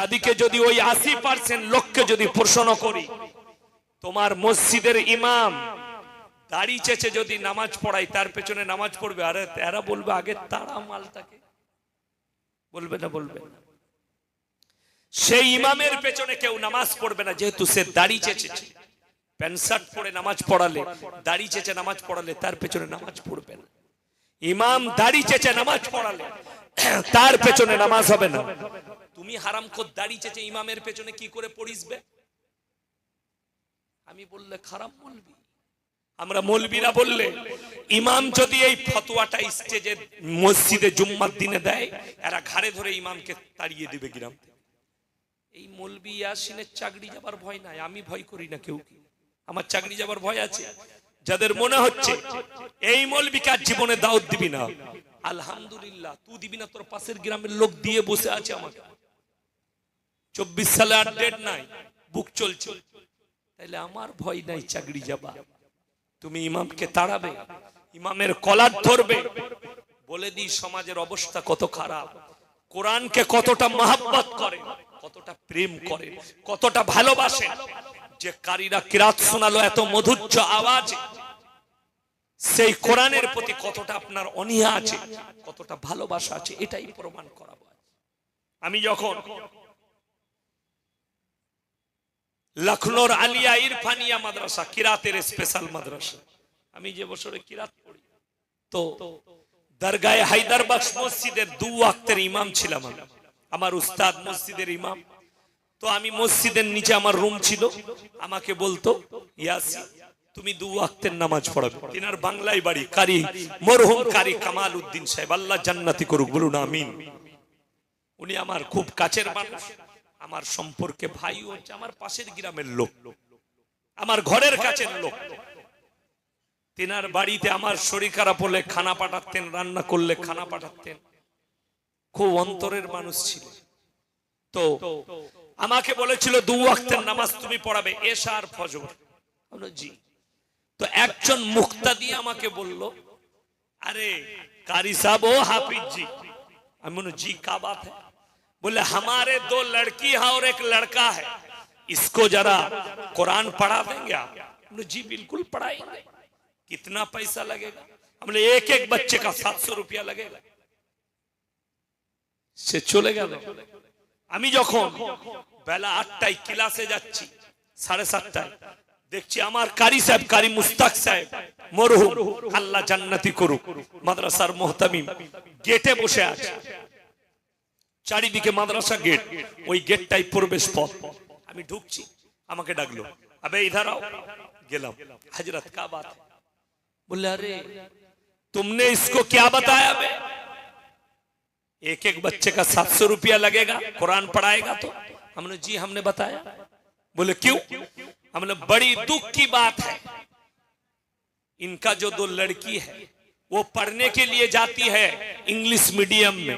তাদেরকে যদি ওই আশি পার্সেন্ট লোককে যদি প্রশ্ন করি, তোমার মসজিদের ইমাম দাড়ি চেচে যদি নামাজ পড়াই তার পেছনে নামাজ পড়বে, আরে এরা বলবে আগে তারা মালটাকে। বলবে না বলবে না। সেই ইমামের পেছনে কেউ নামাজ পড়বে না, যেহেতু সে দাড়ি চেচেছে। প্যান্ট শার্ট পরে নামাজ পড়ালে, দাড়ি চেচে নামাজ পড়ালে তার পেছনে নামাজ পড়বে না। ইমাম দাড়ি চেচে নামাজ পড়ালে, তার পেছনে নামাজ হবে না। তুমি হারাম খোদ দাড়ি চেচে ইমামের পেছনে কি করে পড়িসবে? আমি বললে, খারাপ বলবি? আমরা মৌলবীরা বললে, ইমাম যদি এই ফতোয়াটা স্টেজে, মসজিদে জুম্মার দিনে দেয়, এরা ঘাড়ে ধরে ইমামকে তাড়িয়ে দিবে গ্রাম এই মৌলবী ইয়াসিনের চাকরি যাবার ভয় নাই, আমি ভয় করি না কেউ। আমার চাকরি যাবার ভয় আছে। যাদের মনে হচ্ছে, এই মৌলবী কার জীবনে দাওয়াত দিবি না? আলহামদুলিল্লাহ, তুই দিবি না, তোর পাশের গ্রামের লোক দিয়ে বসে আছে আমাকে। চব্বিশ সালে আর ডেট নাই বুক চলছে। তাইলে আমার ভয় নাই চাকরি যাবা। তুমি ইমামকে তাড়াবে, ইমামের কলার ধরবে। বলে দিই, সমাজের অবস্থা কত খারাপ। কোরআনকে কতটা মহাব্বত করে, কতটা প্রেম করে, কতটা ভালোবাসে। যে কারীরা কিরাত শোনালো এত মধুর্য আওয়াজ, সেই কোরআনের প্রতি কতটা আপনার অনীহা আছে, কতটা ভালোবাসা আছে, এটাই প্রমাণ করাবো। আমি যখন লখনৌর আলিয়া ইরফানিয়া মাদ্রাসা, কিরাতের স্পেশাল মাদ্রাসা। আমি যে বছরে কিরাত পড়ি, তো দরগায় হায়দারবাগ মসজিদের দু ওয়াক্তের ইমাম ছিলাম আমি। আমার উস্তাদ মসজিদের ইমাম। তো আমি মসজিদের নিচে আমার রুম ছিল। আমাকে বলতো ইয়াসি তুমি দু ওয়াক্তের নামাজ পড়াবে। তিনার বাংলায় বাড়ি, কারি, মরহুম কারি কামাল উদ্দিন সাহেব, আল্লাহ জান্নাতি করুক, বলুন আমিন। উনি আমার খুব কাছের মানুষ। আমার সম্পর্কে ভাই হচ্ছে আমার পাশের গ্রামের লোক। আমার ঘরের কাছের লোক। তেনার বাড়িতে আমার শরীর খারাপ হলে খানা পাঠাতেন, রান্না করলে খানা পাঠাতেন। খুব অন্তরের মানুষ ছিল। তো আমাকে বলেছিল, দু ওয়াক্তের নামাজ তুমি পড়াবে এসার ফজর। জি। তো একজন মুক্তা দিয়ে আমাকে বলল, আরে কারি সাহ ও হাফিজ জি। আমি জি কাবা থাকে হ্যাঁ। बोले हमारे दो लड़की है और एक लड़का है इसको जरा कुरान पढ़ा देंगे आप बोले जी बिल्कुल पढ़ाएंगे कितना पैसा लगेगा हम बोले एक एक बच्चे का सात सौ रुपया लगेगा সে চলে গেল আমি যখন বেলা আটটায় ক্লাসে যাচ্ছি সাড়ে সাতটায় দেখছি আমার কারি সাহেব কারি মুস্তাক সাহেব মরহুম আল্লাহ জান্নাতি করুক মাদ্রাসার মোহতামিম গেটে বসে আছে চারিদিকে মাদ্রাসা গেট ওই গেটটাই প্রবেশ পথ আমি ঢুকছি আমাকে ডাকলো আবে ইধার आओ গেলাম হজরত का बात है बोले अरे तुमने इसको क्या बताया बे एक एक बच्चे का सात सौ रुपया लगेगा कुरान पढ़ाएगा तो हमने जी हमने बताया बोले क्यों हमने बड़ी दुख की बात है इनका जो दो लड़की है वो पढ़ने के लिए जाती है इंग्लिश मीडियम में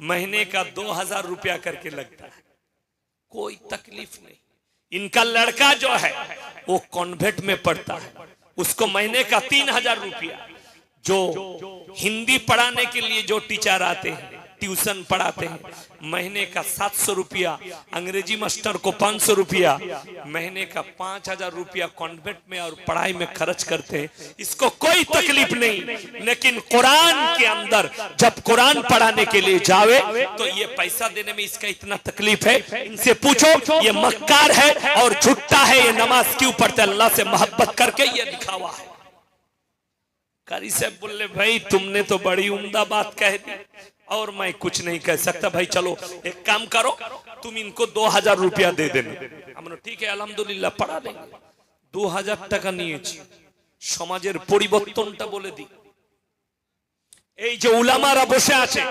महीने का दो हज़ार रुपया करके लगता है। कोई तकलीफ़ नहीं। इनका लड़का जो है, वो कॉन्वेंट में पढ़ता है। उसको महीने का तीन हज़ार रुपया। जो हिंदी पढ़ाने के लिए जो टीचर आते हैं ट्यूशन पढ़ाते हैं। महीने का सात सौ रुपया, अंग्रेज़ी मास्टर को पाँच सौ रुपया। महीने का पाँच हज़ार रुपया कॉन्वेंट में और पढ़ाई में खर्च करते हैं। इसको कोई तकलीफ़ नहीं। लेकिन कुरान के अंदर जब कुरान पढ़ाने के लिए जावे तो ये पैसा देने में इसका इतना तकलीफ़ है। इनसे पूछो, ये मक्कार है और झुट्टा है, ये नमाज़ क्यों पढ़ते अल्लाह से मोहब्बत करके ये लिखा हुआ है। कारी साहब बोले, भाई, तुमने तो बड़ी उम्दा बात कह दी। और मैं कुछ नहीं कह सकता भाई चलो एक काम करो तुम इनको दो हजार रुपया दे देना আমরা ঠিক আছে আলহামদুলিল্লাহ পড়া দেন দু হাজার টাকা নিয়েছি সমাজের পরিবর্তনটা বলে দিই এই যে উলামারা বসে আছে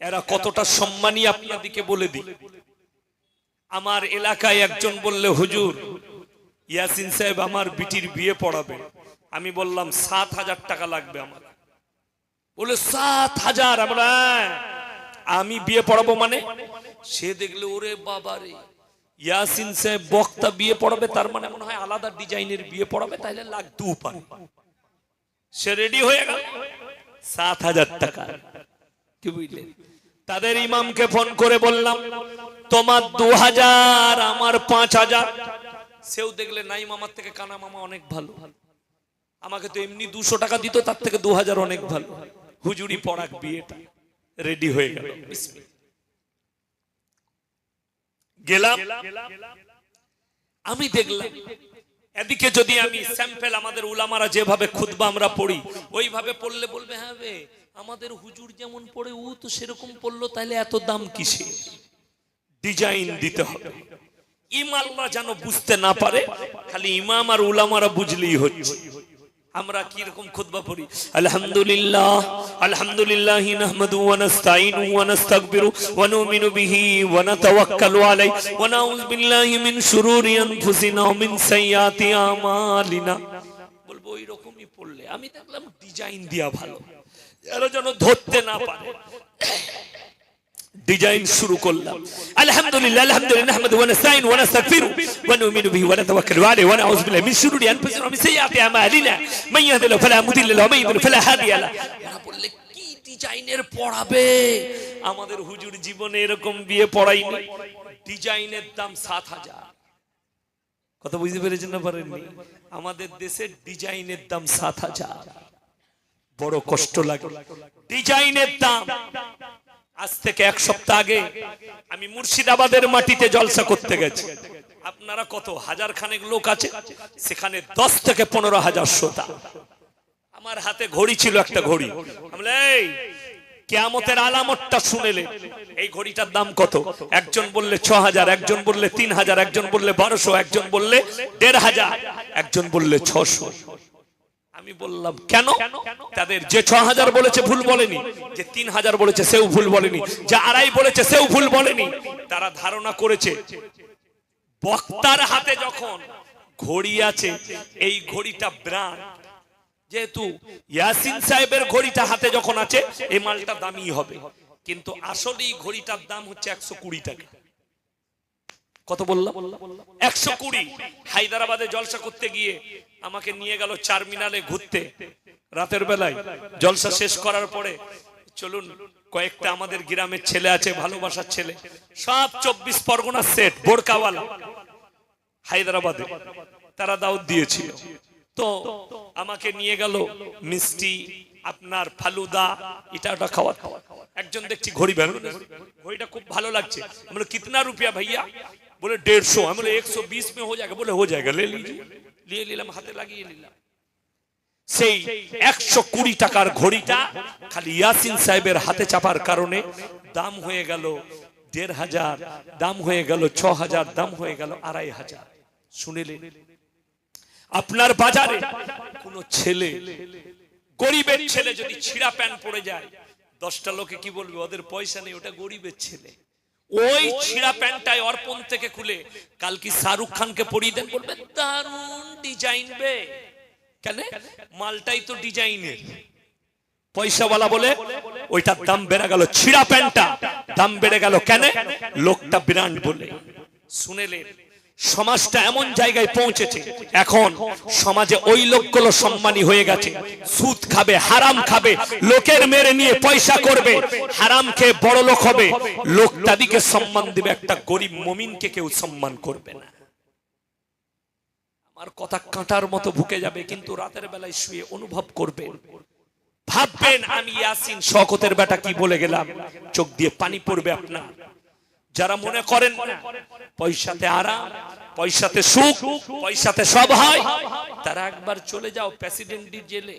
এরা কতটা সম্মানী আপনাদিকে বলে দিই আমার এলাকায় একজন বললে হুজুর ইয়াসিন সাহেব আমার বিটির বিয়ে পড়াবে আমি বললাম সাত হাজার টাকা লাগবে আমার বলে, সাত হাজার আমরা। আমি বিয়ে পড়াবো মানে? সে দেখলে, ওরে বাবা রে ইয়াসিন সাহেব বক্তা বিয়ে পড়াবে, তার মানে মনে হয় আলাদা ডিজাইনের বিয়ে পড়াবে তাহলে লাখ দু পারে। সে রেডি হয়ে গেল। সাত হাজার টাকা। কি বুঝলেন তাদের ইমামকে ফোন করে বললাম, তোমার দু হাজার, আমার পাঁচ হাজার। সেও দেখলে, নাই মামার থেকে কানা মামা অনেক ভালো। আমাকে তো এমনি দুশো টাকা দিত, তার থেকে দু হাজার অনেক ভালো। হুজুরি পড়াক বিয়েটা। রেডি হয়ে গেল। গেলাম। আমি দেখলাম। এদিকে যদি আমি স্যাম্পেল আমাদের উলামারা যেভাবে খুতবা আমরা পড়ি, ওইভাবে পড়লে বলবে হ্যাঁ আমাদের হুজুর যেমন পড়ে, ও তো সেরকম পড়ল তাহলে এত দাম কিসে ডিজাইন দিতে হবে। ইমামরা যেন বুঝতে না পারে, খালি ইমাম আর উলামারা বুঝলেই হচ্ছে। আমরা কি রকম খুতবা পড়ি? আলহামদুলিল্লাহ আলহামদুলিল্লাহ নাহমাদু ওয়া নাস্তাইনু ওয়া নাস্তাগফিরু ওয়া নুমিনু বিহি ওয়া নাতাওয়াক্কালু আলাইহি ওয়া নাউযু বিল্লাহি মিন শুরুরি আনফুসিনা ওয়া মিন সাইয়্যাতি আমালিনা। বলব ওই রকমই পড়লে। আমি দেখলাম ডিজাইন দেয়া ভালো। এরা যেন ধরতে না পারে। ডিজাইন শুরু করলাম। আলহামদুলিল্লাহ আলহামদুলিল্লাহ, নাহমাদু ওয়া নাস্তাইনু ওয়া নাস্তাগফিরু ওয়া নুমিনু বিহি ওয়া নাতাওয়াক্কালু আলাইহি ওয়া নাউযু বিল্লাহি মিন শুরুরি আনফুসিনা ওয়া মিন সাইয়্যাতি আমালিনা। মান ইয়াহদিল্লাহু ফালা মুদিল্লা ওয়া মান ইউদ্লিল ফালা হাদিয়া লাহু এরা বললে, কি ডিজাইনের পড়াবে? আমাদের হুজুর জীবনে এরকম বিয়ে পড়াইনি। ডিজাইনের দাম সাত হাজার। কথা বুঝতে পেরেছেন না পারেননি? আমাদের দেশের ডিজাইনের দাম সাত হাজার। বড় কষ্ট লাগে। ডিজাইনের দাম আজ থেকে এক সপ্তাহ আগে আমি মুর্শিদাবাদের মাটিতে জলসা করতে গেছি। আপনারা কত হাজার খানেক লোক আছে? সেখানে দশ থেকে পনেরো হাজার শ্রোতা। আমার হাতে ঘড়ি ছিল একটা ঘড়ি। এই, কেয়ামতের আলামতটা শুনেলে এই ঘড়িটার দাম কত? একজন বললে ছ হাজার, একজন বললে তিন হাজার, একজন বললে বারোশো, একজন বললে দেড় হাজার, একজন বললে ছশো। আমি বললাম কেন? তাদের যে ছ হাজার বলেছে ভুল বলেনি যে তিন হাজার বলেছে সেও ভুল বলেনি যে আড়াই বলেছে সেও ভুল বলেনি তারা ধারণা করেছে বক্তার হাতে যখন ঘড়ি আছে এই ঘড়িটা ব্রান্ড যেহেতু ইয়াসিন সাহেবের ঘড়িটা হাতে যখন আছে এই মালটা দামি হবে। কিন্তু আসলে এই ঘড়িটার দাম হচ্ছে একশো কুড়ি টাকা। কত বললাম? একশো কুড়ি। হায়দ্রাবাদে জলসা করতে গিয়ে আমাকে নিয়ে গেল চারমিনালে ঘুরতে, রাতের বেলায়। জলসা শেষ করার পরে, চলুন, কয়েকটা আমাদের গ্রামের ছেলে আছে, ভালোবাসার ছেলে। সব চব্বিশ পরগনার সেট বোরকাওয়ালা, হায়দ্রাবাদে। তারা দাউদ দিয়েছিল। তো আমাকে নিয়ে গেল মিষ্টি, আপনার ফালুদা এটা ওটা খাওয়া খাওয়া একজন দেখছি ঘড়ি বের ঘড়িটা খুব ভালো লাগছে। বলে কিতনা রুপিয়া ভাইয়া? বলে, দেড়শো। আমি বলে একশো বিশ মে হয়ে যাবে বলে হয়ে যায় লি দিয়ে নিলাম, হাতে লাগিয়ে নিলাম। সেই একশো কুড়ি টাকার ঘড়িটা খালি ইয়াসিন সাহেবের হাতে চাপার কারণে দাম হয়ে গেল দেড় হাজার, দাম হয়ে গেল ছ হাজার, দাম হয়ে গেল আড়াই হাজার। শুনিলেন? আপনার বাজারে কোন ছেলে, গরিবের ছেলে যদি ছিঁড়া প্যান্ট পড়ে যায়, দশটা লোকে কি বলবে? ওদের পয়সা নেই, ওটা গরিবের ছেলে। ওই ছিঁড়া প্যান্টটাই অর্পণ থেকে খুলে কাল কি শাহরুখ খানকে পরিয়ে দেন। বলবে, দারুণ ডিজাইন বে। কেন? মালটাই তো ডিজাইনের পয়সাওয়ালা বলে, ওইটার দাম বেড়ে গেল ছিঁড়া প্যান্টটা। দাম বেড়ে গেল কেন? লোকটা ব্র্যান্ড বলে। শুনেলেন সমাজটা এমন জায়গায় পৌঁছেছে, এখন সমাজে ওই লোকগুলো সম্মানী হয়ে গেছে। সুদ খাবে, হারাম খাবে, লোকের মেরে নিয়ে পয়সা করবে, হারাম খেয়ে বড় লোক হবে। লোক তাদিকে সম্মান দিবে, একটা গরিব মমিনকে কেউ সম্মান করবে না। আমার কথা কাঁটার মতো ভুকে যাবে, কিন্তু রাতের বেলায় শুয়ে অনুভব করবে। ভাববেন, আমি ইয়াসিন শকতের বেটা কি বলে গেলাম? চোখ দিয়ে পানি পড়বে আপনার। যারা মনে করেন পয়সাতে আরাম, পয়সাতে সুখ, পয়সাতে সব হয়, তারা একবার চলে যাও প্রেসিডেন্ট জেলে।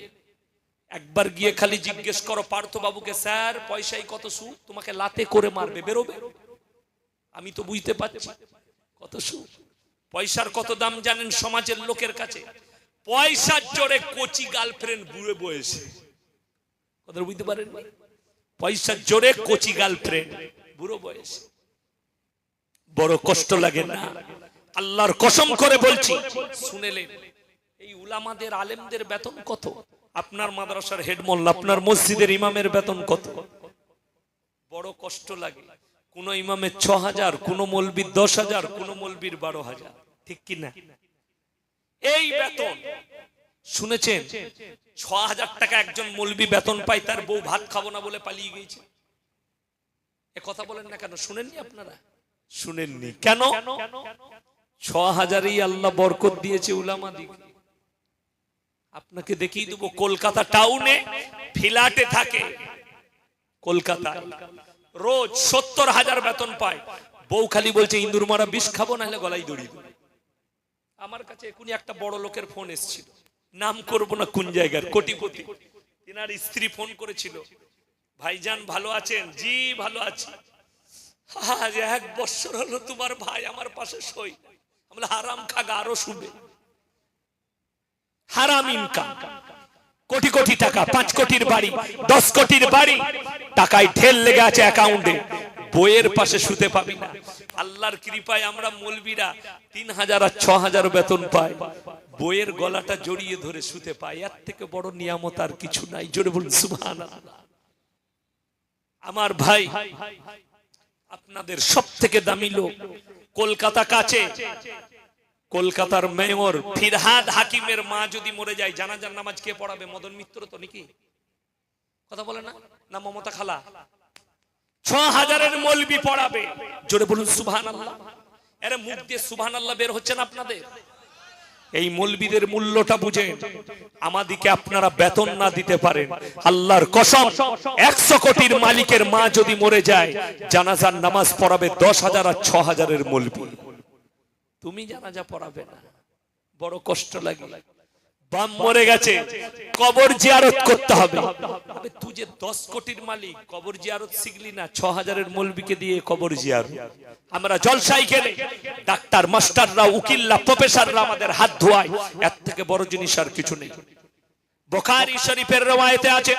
একবার গিয়ে খালি জিজ্ঞেস করো, পার্থ বাবুকে, স্যার পয়সাই কত সুখ? তোমাকে লাতে করে মারবে, বেরোবে। আমি তো বুঝতে পারছি কত সুখ। পয়সার কত দাম জানেন সমাজের লোকের কাছে? পয়সার জোরে কোচি গার্লফ্রেন্ড বুড়ে বয়সে কথা বুঝতে পারেন পয়সার জোরে কোচি গার্লফ্রেন্ড বুড়ো বয়সে বড় কষ্ট লাগে না। আল্লাহর কসম করে বলছি। শুনেলেন। এই উলামাদের আলেমদের বেতন কত? আপনার মাদ্রাসার হেডমোল্লা আপনার মসজিদের ইমামের বেতন কত? বড় কষ্ট লাগে। কোন ইমামের ছ হাজার কোন মলবির দশ হাজার কোন মলবির বারো হাজার ঠিক কিনা এই বেতন। শুনেছেন? ছ হাজার টাকা একজন মলবি বেতন পায় তার বউ ভাত খাব না বলে পালিয়ে গিয়েছে। এ কথা বলেন না কেন? শুনেননি আপনারা? শুনেননি। কেন? ছ হাজারেই আল্লাহ বরকত দিয়েছে উলামাদিকে আপনাকে দেখিয়ে দেবো, কলকাতা টাউনে ফিলাটে থাকে। কলকাতা রোজ সত্তর হাজার বেতন পায়। বউ খালি বলছে ইন্দুর মারা বিষ খাব না হলে গলায় দড়িয়ে আমার কাছে এখনই একটা বড় লোকের ফোন এসেছিল। নাম করব না কোন জায়গার, কোটিপতি। তিনার স্ত্রী ফোন করেছিল, ভাইজান ভালো আছেন? জি, ভালো আছি। আজ এক বছর হলো তোমার ভাই আমার পাশে সই আমরা হারাম খাগা, আরও শুবে। হারাম ইনকাম কোটি কোটি টাকা, পাঁচ কোটির বাড়ি, দশ কোটির বাড়ি, টাকায় ঢেল লেগে আছে অ্যাকাউন্টে বইয়ের পাশে শুতে পাবি না। আল্লাহর কৃপায় আমরা মলবিরা তিন হাজার আর ছ হাজার বেতন পাই। বইয়ের গলাটা জড়িয়ে ধরে শুতে পাই। এর থেকে বড় নিয়ামত আর কিছু নাই। জোরে বলুন সুবহান আমার ভাই আপনাদের সব থেকে দামি লোক কলকাতা কাছে। কলকাতার মেয়র ফিরহাদ হাকিমের মা যদি মরে যায়, জানাজার নামাজ কে পড়াবে? মদন মিত্র তো নাকি? কথা বলে না? না মমতা খালা? ছ হাজারের মলবি পড়াবে। জোরে বলুন সুবহান আল্লাহ এর মুখ দিয়ে সুবহান আল্লাহ বের হচ্ছেন আপনাদের? এই মলবিদের মূল্যটা বুঝে আমাদিকে আপনারা বেতন না দিতে পারেন। আল্লাহর কসম, একশো কোটির মালিকের মা যদি মরে যায়, জানাজার নামাজ পড়াবে দশ হাজার আর ছ হাজারের মলবি। তুমি জানাজা পড়াবে না। বড় কষ্ট লাগে। বাম মরে গেছে, কবর জিয়ারত করতে হবে। তুই যে দশ কোটির মালিক, কবর জিয়ারত শিখলি না, ছ হাজারের মলবিকে দিয়ে কবর জিয়ারত। আমরা জলসাই খেলে ডাক্তার, মাস্টাররা উকিল্লা প্রফেসররা আমাদের হাত ধোয়ায়, এর থেকে বড় জিনিস আর কিছু নেই। বোখারি শরীফের রওয়ায়েতে আছে।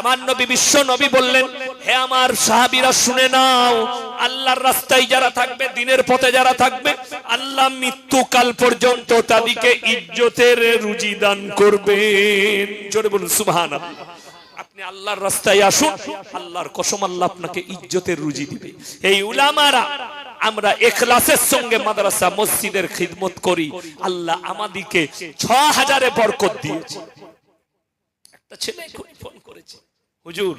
আমার নবী বিশ্ব নবী বললেন, হে আমার সাহাবীরা, শুনে নাও। আল্লাহর রাস্তায় যারা থাকবে, দিনের পথে যারা থাকবে, আল্লাহ মৃত্যুকাল পর্যন্ত তাদেরকে ইজ্জতের রুজি দান করবেন। জোরে বলুন, সুবহানাল্লাহ। আপনি আল্লাহর রাস্তায় আসুন, আল্লাহর কসম আল্লাহ আপনাকে ইজ্জতের রুজি দিবে। এই উলামারা, আমরা এখলাসের সঙ্গে মাদ্রাসা, মসজিদের খিদমত করি। আল্লাহ আমাদিকে ছ হাজারে বরকত দিয়েছে। একটা ছেলে এখনই ফোন করেছে। হুজুর,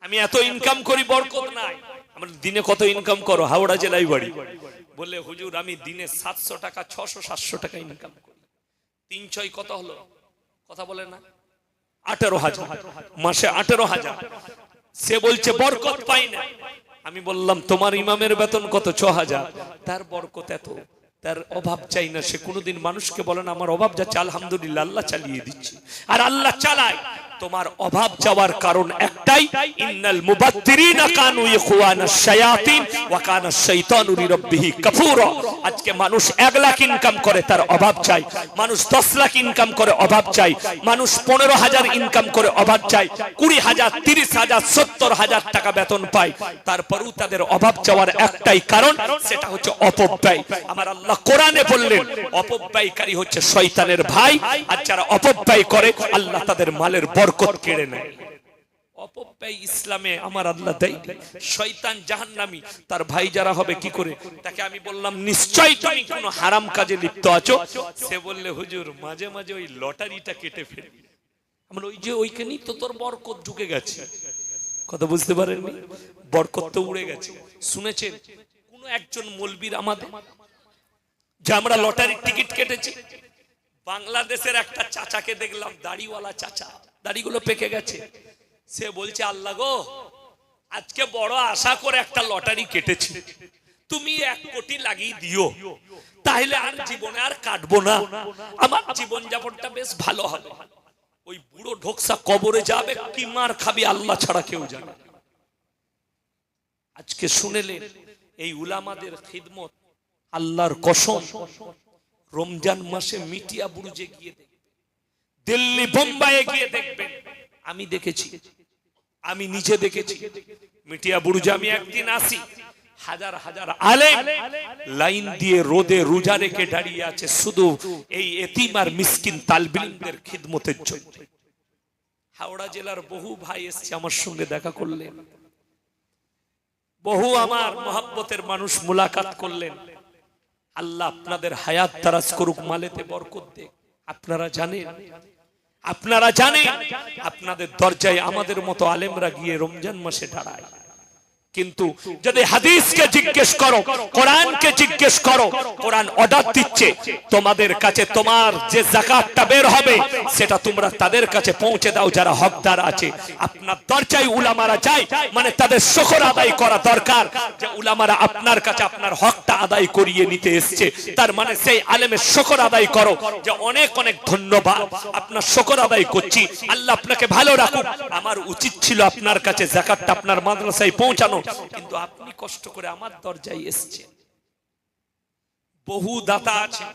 আমি এত ইনকাম করি, বরকত নাই। আমার দিনে কত ইনকাম করো? হাওড়া জেলায় বাড়ি। বললে, হুজুর, আমি দিনে সাতশো টাকা, ছশো, সাতশো টাকা ইনকাম করি। তিন ছয় কত হলো? কথা বলে না? আঠেরো হাজার। মাসে আঠেরো হাজার। সে বলছে, বরকত পাই না। আমি বললাম, তোমার ইমামের বেতন কত? ছ হাজার। তার বরকত এত। তার অভাব চাই না, সে কোনোদিন মানুষকে বলে না, আমার অভাব যাচ্ছে, আলহামদুলিল্লাহ, আল্লাহ চালিয়ে দিচ্ছে। আর আল্লাহ চালায়। তোমার অভাব যাওয়ার কারণ একটাই, ইন্নাল মুবাত্তিরিনা কানু ইখওয়ানাশ শায়াতিন ওয়া কানা শাইতানু লিরাব্বিহি কাফুরা। আজকে মানুষ 1 লাখ ইনকাম করে, তার অভাব চাই। মানুষ 10 লাখ ইনকাম করে, অভাব চাই। মানুষ 15 হাজার ইনকাম করে, অভাব চাই। 20 হাজার 30 হাজার 70 হাজার টাকা বেতন পায় তারপরেও তাদের অভাব চাওয়ার একটাই কারণ, সেটা হচ্ছে অপব্যয়। আমার আল্লাহ কোরআনে বললেন, অপব্যয়কারী হচ্ছে শয়তানের ভাই। আর যারা অপব্যয় করে, আল্লাহ তাদের মালের বরকত কেড়ে নেয়। অপব্যয় ইসলামে আমার আল্লাহ দেয়। শয়তান জাহান্নামী। তার ভাই যারা হবে কি করে? তাকে আমি বললাম নিশ্চয় তুমি কোনো হারাম কাজে লিপ্ত আছো? সে বললে হুজুর মাঝে মাঝে ওই লটারিটা কেটে ফেলবি। আমরা ওই যে ওইখানেই তো তোর বরকত ঢুকে গেছে। কথা বুঝতে পারেননি? বরকত তো উড়ে গেছে। শুনেছেন? কোন একজন মলবির আমাদের যে আমরা লটারির টিকিট কেটেছি বাংলাদেশের একটা চাচাকে দেখলাম দাড়িওয়ালা চাচা। দাড়িগুলো পেকে গেছে। সে বলছে, আল্লাহ গো, আজকে বড় আশা করে একটা লটারি কেটেছি। তুমি এক কোটি লাগিয়ে দিও। তাহলে আর জীবনে আর কাটবো না। আমার জীবন যাপনটা বেশ ভালো হবে। ওই বুড়ো ঢোকসা কবরে যাবে, কি মার খাবি আল্লাহ ছাড়া কেউ জানে আজকে শুনেলেন এই উলামাদের খিদমত, আল্লাহর কসম, রমজান মাসে মিটিয়া বুরুজে গিয়ে দিল্লি বোম্বাইয়ে গিয়ে দেখবেন আমি দেখেছি। আমি নিজে দেখেছি। মিটিয়া বুরুজে, আমি একদিন আসি। হাজার হাজার আলেম লাইন দিয়ে রোদে রোজা রেখে দাঁড়িয়ে আছে শুধু এই এতিম আর মিসকিন তালবিলদের খিদমতের জন্য। হাওড়া জেলার বহু ভাই এসছে আমার সঙ্গে দেখা করলেন। বহু আমার মহাব্বতের মানুষ মুলাকাত করলেন। আল্লাহ আপনাদের হায়াত তারাজ করুক, মালেতে বরকত দেখ আপনারা জানেন? আপনারা জানেন? আপনাদের দরজায় আমাদের মতো আলেমরা গিয়ে রমজান মাসে দাঁড়ায়। কিন্তু যদি হাদিসকে জিজ্ঞেস করো, কোরআনকে জিজ্ঞেস করো, কোরআন অর্ডার দিচ্ছে, তোমাদের কাছে তোমার যে জাকাতটা বের হবে, সেটা তোমরা তাদের কাছে পৌঁছে দাও যারা হকদার আছে। আপনার দরজায় উলামারা যায় মানে তাদের শকর আদায় করা দরকার যে উলামারা আপনার কাছে আপনার হকটা আদায় করিয়ে নিতে এসছে। তার মানে সেই আলেমের শকর আদায় করো যে অনেক অনেক ধন্যবাদ। আপনার শকর আদায় করছি, আল্লাহ আপনাকে ভালো রাখুক। আমার উচিত ছিল আপনার কাছে জাকাতটা আপনার মাদ্রাসায় পৌঁছানো। কিন্তু আপনি কষ্ট করে আমার দরজায় এসছেন। বহু দাতা আছে,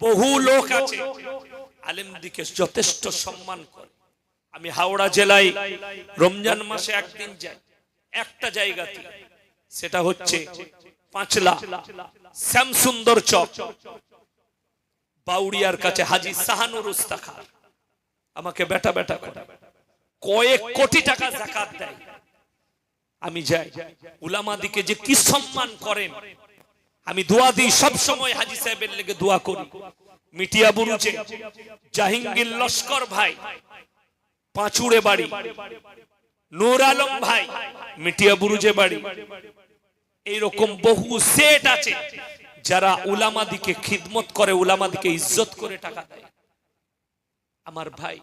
বহু লোক আছে, আলেমদিকে যথেষ্ট সম্মান করে। আমি হাওড়া জেলায় রমজান মাসে একদিন যাই, একটা জায়গাতে। সেটা হচ্ছে পাঁচলা, শ্যামসুন্দর চক বাউরিয়ার কাছে হাজি সাহানুর উস্তাখার আমাকে বেটা বেটা কয়েক কোটি টাকা জাকাত দেয়। আমি যাই। উলামাদিকে যে কি সম্মান করেন, আমি দোয়া দিই, সব সময় হাজি সাহেবের লেগে দোয়া করি। মিটিয়া বুরুজে, জাহিঙ্গীর লস্কর ভাই, পাঁচুড়ে বাড়ি, নূর আলম ভাই, মিটিয়া বুরুজে বাড়ি। এইরকম বহু সেট আছে যারা উলামাদিকে খিদমত করে উলামাদিকে ইজ্জত করে টাকা দেয়। আমার ভাই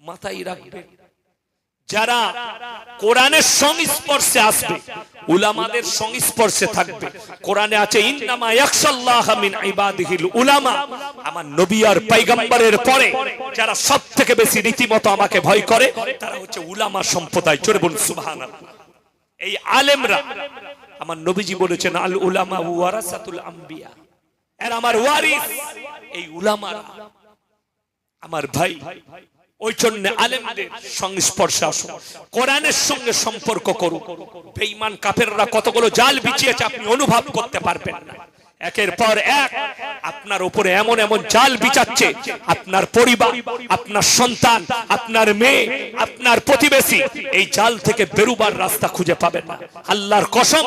মাথায় রাখবে যারা কোরআনের সংস্পর্শে আসবে, উলামাদের সংস্পর্শে থাকবে। কোরআনে আছে, ইন্নামা ইয়াখশাল্লাহ মিন ইবাদিহিল উলামা। আমার নবী আর পয়গম্বরের পরে যারা সবথেকে বেশি রীতিমতো আমাকে ভয় করে, তারা হচ্ছে উলামা সম্প্রদায়। চলে বলুন, সুবহানাল্লাহ। এই আলেমরা, আমার নবীজি বলেছেন, আল উলামা ওয়ারাসাতুল আম্বিয়া। এর আমার ওয়ারিস। এই উলামারা আমার ভাই ওই জন্য আলেমদের সংস্পর্শে আসুন কোরআনের সঙ্গে সম্পর্ক করুন বেঈমান কাফেররা কতগুলো জাল বিছিয়েছে আপনি অনুভব করতে পারবেন না। একের পর এক আপনার উপরে এমন এমন জাল বিছাচ্ছে, আপনার পরিবার, আপনার সন্তান, আপনার মেয়ে, আপনার প্রতিবেশী, এই জাল থেকে বেরুবার রাস্তা খুঁজে পাবেন না। আল্লাহর কসম,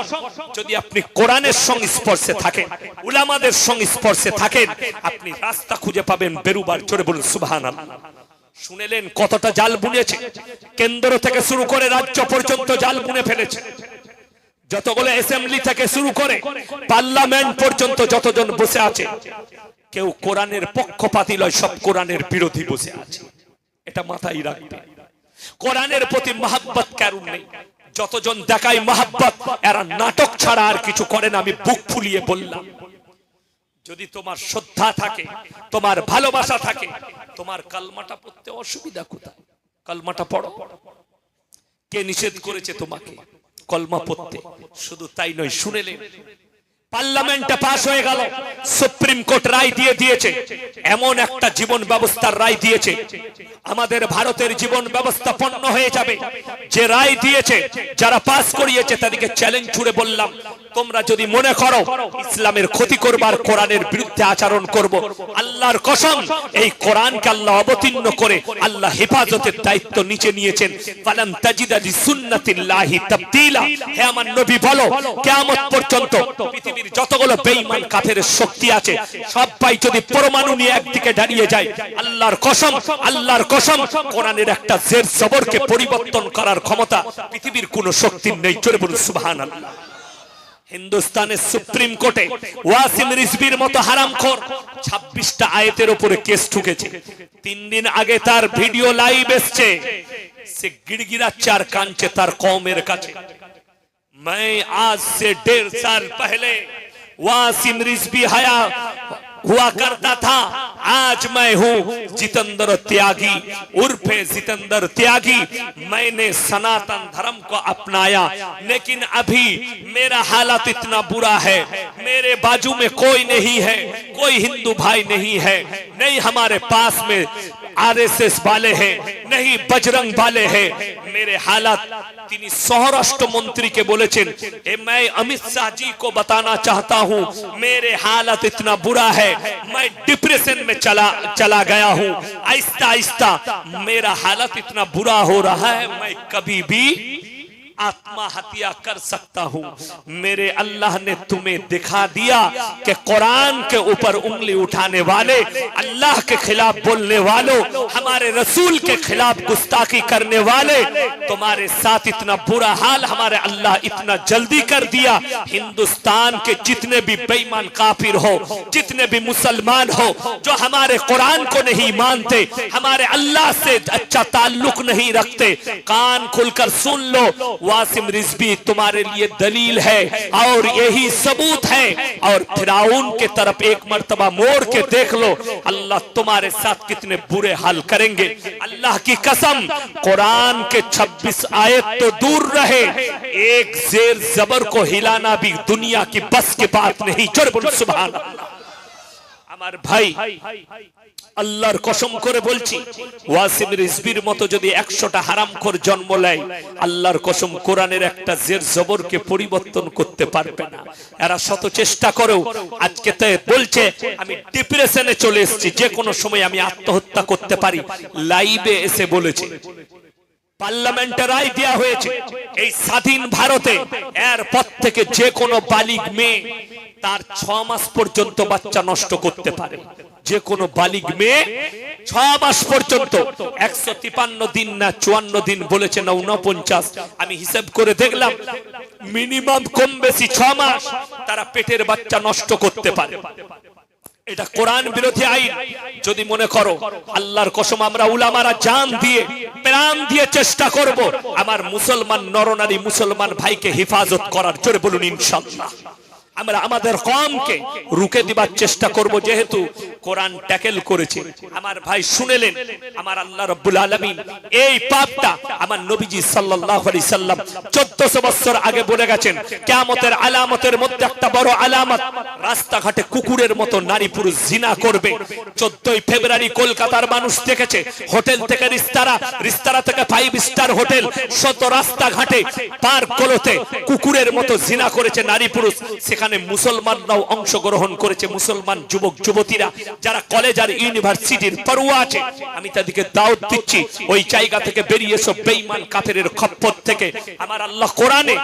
যদি আপনি কোরআনের সংস্পর্শে থাকেন, উলামাদের সংস্পর্শে থাকেন, আপনি রাস্তা খুঁজে পাবেন বেরুবার। চড়ে বলুন, সুবহানাল্লাহ। শুনেলেন, কতটা জাল বুনেছে। কেন্দ্র থেকে শুরু করে রাজ্য পর্যন্ত জাল বুনে ফেলেছে। যতগুলো অ্যাসেম্বলি থেকে শুরু করে পার্লামেন্ট পর্যন্ত যতজন বসে আছে, কেউ কোরআনের পক্ষপাতি লয় সব কোরআনের বিরোধী বসে আছে। এটা মাথায় রাখবে। কোরআনের প্রতি মহাব্বত কারণ নেই। যতজন দেখায় মহাব্বত, এরা নাটক ছাড়া আর কিছু করে না, আমি বুক ফুলিয়ে বললাম। যদি তোমার শ্রদ্ধা থাকে, তোমার ভালোবাসা থাকে, তোমার কালমাটা পড়তে অসুবিধা কোথায়? কালমাটা পড়ো। কে নিষেধ করেছে তোমাকে? কলমা পড়তে। শুধু তাই নয় শুনেলেন পার্লামেন্টে পাশ হয়ে গেল। সুপ্রিম কোর্ট রায় দিয়ে দিয়েছে। এমন একটা জীবন ব্যবস্থার রায় দিয়েছে। আমাদের ভারতের জীবন ব্যবস্থা পণ্য হয়ে যাবে। যে রায় দিয়েছে, যারা পাস করিয়েছে তাদেরকে চ্যালেঞ্জ ছুড়ে বললাম, তোমরা যদি মনে করো ইসলামের ক্ষতি করবার কোরআনের বিরুদ্ধে আচরণ করব, আল্লাহর কসম, এই কোরআনকে আল্লাহ অবতীর্ণ করে আল্লাহ হেফাজতের দায়িত্ব নিচে নিয়েছেন। ফালান তাজিদা লিসুন্নাতিল্লাহি তাবদীলা। হে আমার নবী, বলো, কিয়ামত পর্যন্ত পৃথিবীর যতগুলো বেঈমান কাফের শক্তি আছে, সবাই যদি পরমাণু নিয়ে একদিকে দাঁড়িয়ে যায়, আল্লাহর কসম আল্লাহর কসম, কোরআনের একটা জের জবরকে পরিবর্তন করার ক্ষমতা পৃথিবীর কোন শক্তির নেই। চলে বলুন, সুবহানাল্লাহ। হিন্দুস্তানের সুপ্রিম কোর্টে ওয়াসিম রিজবির মতো হারামখোর ছাব্বিশটা আয়াতের উপরে কেস ঠুকেছে। তিন দিন আগে তার ভিডিও লাইভ এসছে। সে গিড়গিড়াচ্ছে আর কাঁদছে তার কমের কাছে। मैं आज से डेढ़ साल पहले वासिम रिजबी हया हुआ करता था। आज मैं हूँ जितेंद्र त्यागी, उर्फे जितेंद्र त्यागी। मैंने सनातन धर्म को अपनाया, लेकिन अभी मेरा हालत इतना बुरा है। मेरे बाजू में कोई नहीं है, कोई हिंदू भाई नहीं है, नहीं हमारे पास में आरएसएस वाले हैं, नहीं बजरंग वाले हैं मेरे हालात তিনি স্বরাষ্ট্র মন্ত্রীকে বলেছেন এ मैं अमित शाह जी को बताना चाहता हूँ मेरे हालत इतना बुरा है मैं डिप्रेशन में चला चला गया हूँ आहिस्ता आहिस्ता मेरा हालत इतना बुरा हो रहा है मैं कभी भी आत्मा हत्या कर सकता हूँ। मेरे अल्लाह ने तुम्हें दिखा दिया कि कुरान के ऊपर उंगली उठाने वाले, अल्लाह के खिलाफ बोलने वालों, हमारे रसूल के खिलाफ गुस्ताखी करने वाले, तुम्हारे साथ इतना बुरा हाल हमारे अल्लाह इतना जल्दी कर दिया। हिंदुस्तान के जितने भी बेईमान काफिर हो, जितने भी मुसलमान हो, जो हमारे कुरान को नहीं मानते, हमारे अल्लाह से अच्छा ताल्लुक नहीं रखते, कान खुलकर सुन लो वासिम रिजबी तुम्हारे लिए दलील है और यही सबूत है। और फिराउन के तरफ़ एक मरतबा मोड़ के देख लो। अल्लाह तुम्हारे साथ कितने बुरे हाल करेंगे। अल्लाह की कसम, कुरान के 26 आयत तो दूर रहे। एक जेर जबर को हिलाना भी दुनिया की बस की बात नहीं। चुरबुल सुबह हमारे भाई আল্লাহর কসম করে বলছি, ওয়াসিম রিজবির মতো যদি একশোটা হারামখোর জন্ম নেয়, আল্লাহর কসম কোরআনের একটা জের জবরকে পরিবর্তন করতে পারবে না। এরা শত চেষ্টা করেও আজকে তো বলছে, আমি ডিপ্রেশনে চলে এসেছি, যে কোনো সময় আমি আত্মহত্যা করতে পারি। লাইভে এসে বলেছে পার্লামেন্টে রায় দেওয়া হয়েছে, এই স্বাধীন ভারতে এরপর থেকে যে কোনো বালিক মেয়ে তার ছ মাস পর্যন্ত বাচ্চা নষ্ট করতে পারে। যে কোনো বালিক মেয়ে ছ মাস পর্যন্ত একশো তিপান্ন দিন না চুয়ান্ন দিন বলেছে না উনপঞ্চাশ আমি হিসাব করে দেখলাম, মিনিমাম কম বেশি ছ মাস তারা পেটের বাচ্চা নষ্ট করতে পারে। এটা কোরআন বিরোধী আইন। যদি মনে করো, আল্লাহর কসম আমরা উলামারা জান দিয়ে, প্রাণ দিয়ে চেষ্টা করব, আমার মুসলমান নরনারী মুসলমান ভাইকে হেফাজত করার। জোরে বলুন ইনশাল্লাহ। আমরা আমাদের কমকে রুখে দিবার চেষ্টা করব যেহেতু কোরআন ট্যাকেল করেছে। আমার ভাই শুনেলেন, আমার আল্লাহ রব্বুল আলামিন এই পাপটা আমার নবীজি আলাইহি সাল্লাম 1400 বছর আগে বলে গেছেন, কিয়ামতের আলামতের মধ্যে একটা বড় আলামত, রাস্তাঘাটে কুকুরের মতো নারী পুরুষ জিনা করবে। 14ই ফেব্রুয়ারি কলকাতার মানুষ দেখেছে, হোটেল থেকে রিস্তারা রিস্তারা থেকে ফাইভ স্টার হোটেল, শত রাস্তাঘাটে, পার্ক গুলোতে কুকুরের মতো জিনা করেছে নারী পুরুষ। সেখানে মুসলমানরাও অংশগ্রহণ করেছে, মুসলমান যুবক, যুবতীরা, যারা কলেজ আর ইউনিভার্সিটির পড়ুয়া আছে, আমি তাদেরকে দাওয়াত দিচ্ছি, ওই জায়গা থেকে বেরিয়ে এসো বেঈমান কাফেরের খপ্পত থেকে। আমার আল্লাহ কোরআনে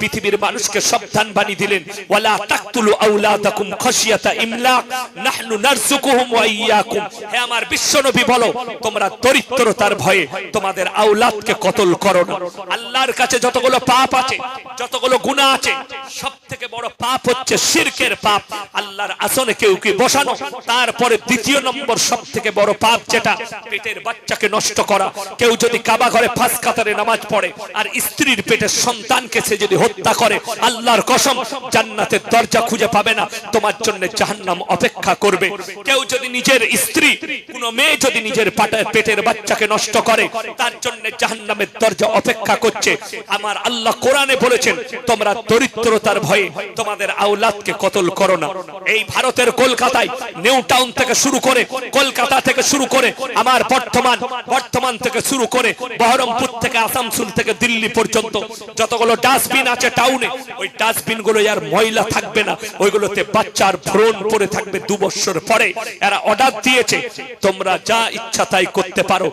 পৃথিবীর মানুষকে সাবধান বাণী দিলেন, ওয়ালা তাকতুলু আওলাদাকুম খাশিয়াতা ইমলাক, নাহনু নারযুকুহুম ওয়া ইয়াকুম। হে আমার বিশ্বনবী বলো, তোমরা দরিদ্রতার ভয়ে তোমাদের আওলাদকে কতল করো না? আল্লাহর কাছে যতগুলো পাপ আছে, যতগুলো গুনাহ আছে, সবথেকে বড় পাপ হচ্ছে শিরকের পাপ। আল্লাহর আসনে কেউ কি বসানো? তারপরে দ্বিতীয় নম্বর সব থেকে বড় পাপ যেটা, পেটের বাচ্চাকে নষ্ট করা। কেউ যদি কাবা ঘরে ফাঁস কাতারে নামাজ পড়ে আর স্ত্রীর পেটের সন্তানকে সে যদি হত্যা করে, আল্লাহর কসম, জান্নাতের দরজা খুঁজে পাবে না, তোমার জন্য জাহান্নাম অপেক্ষা করবে। কেউ যদি নিজের স্ত্রী, কোন মেয়ে যদি নিজের পাটা- পেটের বাচ্চাকে নষ্ট করে, তার জন্য জাহান্নামের দরজা অপেক্ষা করছে। আমার আল্লাহ কোরআনে বলেছেন, তোমরা দরিদ্রতার ভয়ে তোমাদের আওলাদকে কতল করো না। এই ভারতের কলকাতায় নিউ টাউন থেকে শুরু করে, কলকাতা থেকে শুরু করে, আমার বর্তমান বর্তমান থেকে শুরু করে, বহরমপুর থেকে আসামসুল থেকে দিল্লি পর্যন্ত যতগুলো ডাস্টবিন আছে টাউনে ওই ডাস্টবিনগুলো আর ময়লা থাকবে না। ওইগুলোতে বাচ্চার ভ্রণ পড়ে থাকবে দু বছর পরে। এরা অর্ডার দিয়েছে, তোমরা যা ইচ্ছা তাই করতে পারো।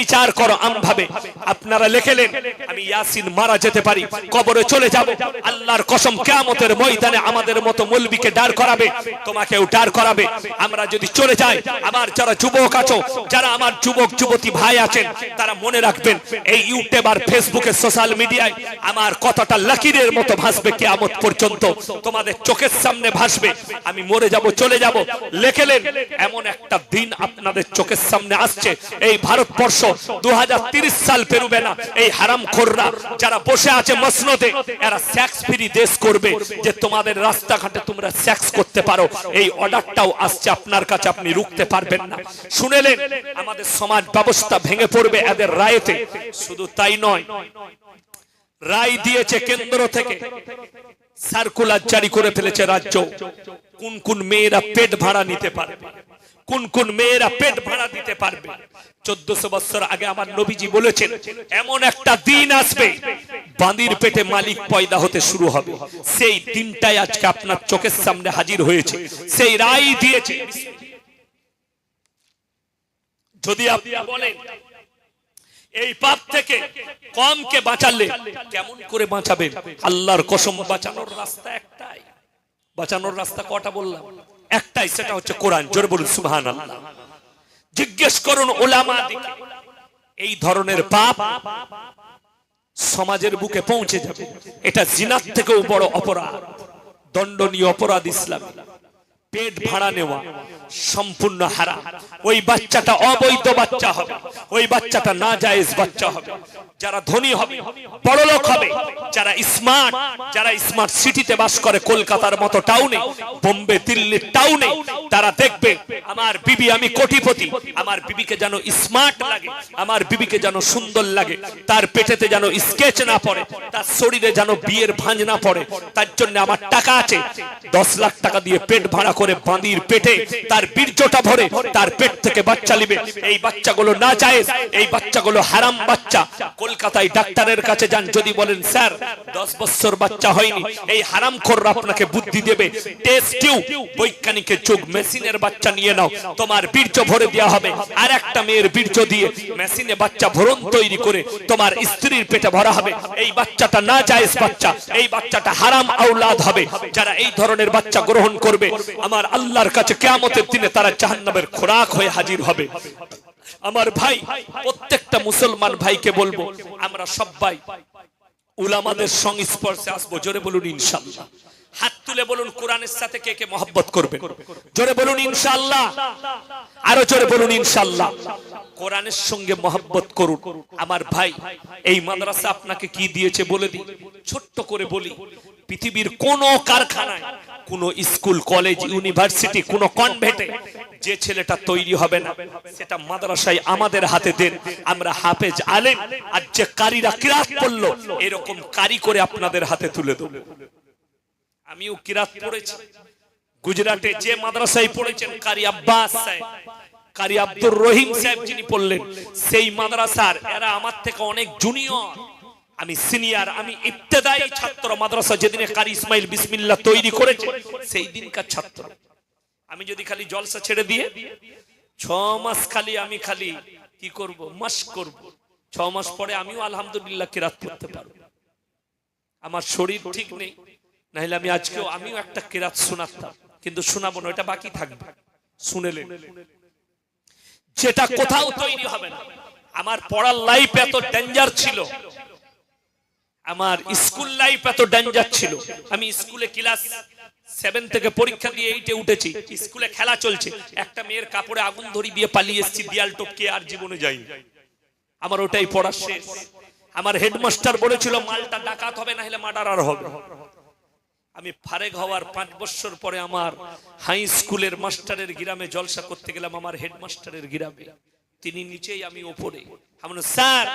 বিচার করো আমভাবে। আপনারা লেখেলেন, আমি ইয়াসিন মারা যেতে পারি, কবরে চলে যাব। আল্লাহর কসম, কেয়ামতের ময়দানে আমাদের মতো মৌলবীকে ডার করাবে, তোমাকেও ডার করাবে। আমরা যদি চলে যাই, আমার যারা যুবক আছো, যারা আমার যুবক, যুবতী ভাই আছেন, তারা মনে রাখবেন, এই ইউটিউব আর ফেসবুকে সোশ্যাল মিডিয়ায় আমার কথাটা লাকিরের মতো ভাসবে কেয়ামত পর্যন্ত। তোমাদের চোখের সামনে ভাসবে, আমি মরে যাব, চলে যাব। লেখেলেন এমন একটা দিন আপনাদের চোখের সামনে আসছে। এই ভারতবর্ষ দু সাল পেরুবে না, এই হারাম খোররা যারা বসে আছে মসনদে, এরা স্যাক্স ফ্রি দেশ করবে, যে তোমাদের রাস্তাঘাটে তোমরা সেক্স করতে পারো। এই অর্ডারটাও আসছে আপনার কাছে, আপনি রুখতে পারবেন না। শুনেলেন, আমাদের সমাজ ব্যবস্থা ভেঙে পড়বে এদের রায়তে। শুধু তাই নয়, রায় দিয়েছে কেন্দ্র থেকে। সার্কুলার জারি করে ফেলেছে রাজ্য। কোন কোন মেয়েরা পেট ভাড়া নিতে পারবে? কোন কোন মেয়েরা পেট ভাড়া দিতে পারবে? চোদ্দশো বছর আগে আমার নবীজি বলেছেন, এমন একটা দিন আসবে বাঁদির পেটে মালিক পয়দা হতে শুরু হবে। সেই দিনটাই আজকে আপনার চোখের সামনে হাজির হয়েছে। সেই রায় দিয়েছে। যদি আপনি বলেন, এই পাপ থেকে কমকে বাঁচালে কেমন করে বাঁচাবেন? আল্লাহর কসম, বাঁচানোর রাস্তা একটাই। বাঁচানোর রাস্তা কটা বললাম? একটাই, সেটা হচ্ছে কোরআন। জোরে বলুন সুবহান আল্লাহ জিজ্ঞেস করুন ওলামা এই ধরনের পাপ সমাজের বুকে পৌঁছে যাবে। এটা জিনার থেকেও বড় অপরাধ। দণ্ডনীয় অপরাধ ইসলাম। পেট ভাড়া নেওয়া, সম্পূর্ণ হারা। ওই বাচ্চাটা অবৈধ বাচ্চা হবে। ওই বাচ্চাটা না জায়েজ বাচ্চা হবে। যারা ধনী হবে, বড় লোক হবে, যারা স্মার্ট যারা স্মার্ট সিটিতে বাস করে কলকাতার মতো টাউনে বোম্বে, দিল্লির টাউনে তারা দেখবে, আমার বিবি আমি কোটিপতি। আমার বিবিকে যেন স্মার্ট লাগে, আমার বিবিকে যেন সুন্দর লাগে, তার পেটেতে যেন স্কেচ না পড়ে, তার শরীরে যেন বিয়ের ভাঁজ না পড়ে, তার জন্য আমার টাকা আছে। দশ লাখ টাকা দিয়ে পেট ভাড়া করে বাঁদির পেটে, তার বীর্যটা ভরে, তার পেট থেকে বাচ্চা নিবে। এই বাচ্চাগুলো না যায়, এই বাচ্চাগুলো হারাম বাচ্চা। কলকাতায় ডাক্তারের কাছে যান, যদি বলেন, স্যার, দশ বছর বাচ্চা হয়নি। এই হারাম খোররা আপনাকে বুদ্ধি দেবে। টেস্ট টিউব বৈজ্ঞানিকের চোখ মেশিনের বাচ্চা নিয়ে নাও। তোমার বীর্য ভরে দেওয়া হবে। আর একটা মেয়ের বীর্য দিয়ে মেশিনে বাচ্চা ভরণ তৈরি করে তোমার স্ত্রীর পেটে ভরা হবে। এই বাচ্চাটা না জায়েজ বাচ্চা। এই বাচ্চাটা হারাম আউলাদ হবে। যারা এই ধরনের বাচ্চা গ্রহণ করবে আমার আল্লাহর কাছে কেয়ামতের দিনে তারা জাহান্নামের খোরাক হয়ে হাজির হবে। আমার ভাই, প্রত্যেকটা মুসলমান ভাইকে বলব, আমরা সবাই উলামাদের সংস্পর্শে আসব। জোরে বলুন ইনশাল্লাহ হাত তুলে বলুন কোরআনের সাথে কে কে মহব্বত করবে। জোরে বলুন ইনশাল্লাহ আরও জোরে বলুন ইনশাল্লাহ কোরআনের সঙ্গে মহব্বত করুন। আমার ভাই, এই মাদ্রাসা আপনাকে কি দিয়েছে বলে দিই। ছোট্ট করে বলি, পৃথিবীর কোন কারখানায়, কোন স্কুল, কলেজ, ইউনিভার্সিটি, কোন কনভেন্টে যে ছেলেটা তৈরি হবে না, সেটা মাদ্রাসায় আমাদের হাতে দেন। আমরা হাফেজ, আলেম আর যে কারীরা কিরাত পড়ল, এরকম কারি করে আপনাদের হাতে তুলে দেব। আমিও কিরাত পড়েছি। গুজরাটে যে মাদ্রাসায় পড়েছেন কারি আব্বাস সাহেব কারি আব্দুর রহিম সাহেব যিনি পড়লেন, সেই মাদ্রাসার, এরা আমার থেকে অনেক জুনিয়র আমি সিনিয়র আমি ইবতেদায়ী ছাত্র মাদ্রাসা যেদিনে কারি ইসমাইল বিসমিল্লাহ তৈরি করেছে, সেই দিনকার ছাত্র। আমি যদি খালি জলসা ছেড়ে দিয়ে, ছ মাস খালি আমি খালি কি করব, মাস করব। ছ মাস পরে আমিও আলহামদুলিল্লাহ কেরাত পড়তে পারব। আমার শরীর ঠিক নেই, নাহলে আমি আজকেও আমিও একটা কেরাত শোনাতাম, কিন্তু শোনাবো না, এটা বাকি থাকবে। শুনেলে যেটা কোথাও তৈরি হবে না। আমার পড়ার লাইফ এত ডেঞ্জার ছিল। আমার স্কুল লাইফ এত ডেঞ্জার ছিল। আমি স্কুলে ক্লাস সেভেন থেকে পরীক্ষা দিয়ে এইটে উঠেছি। স্কুলে খেলা চলছে। একটা মেয়ের কাপড়ে আগুন ধরি দিয়ে পালিয়ে এসেছি দিয়াল টপকে আর জীবনে যাই আমার ওটাই পড়া শেষ। আমার হেডমাস্টার বলেছিল মালটা ডাকাত হবে না হলে মার্ডারার হবে। আমি ফারেক হওয়ার পাঁচ বছর পরে আমার হাই স্কুলের মাস্টারের গ্রামে জলসা করতে গেলাম, আমার হেডমাস্টারের গ্রামে। তিনি নিচেই, আমি ওপরে। আমরা স্যার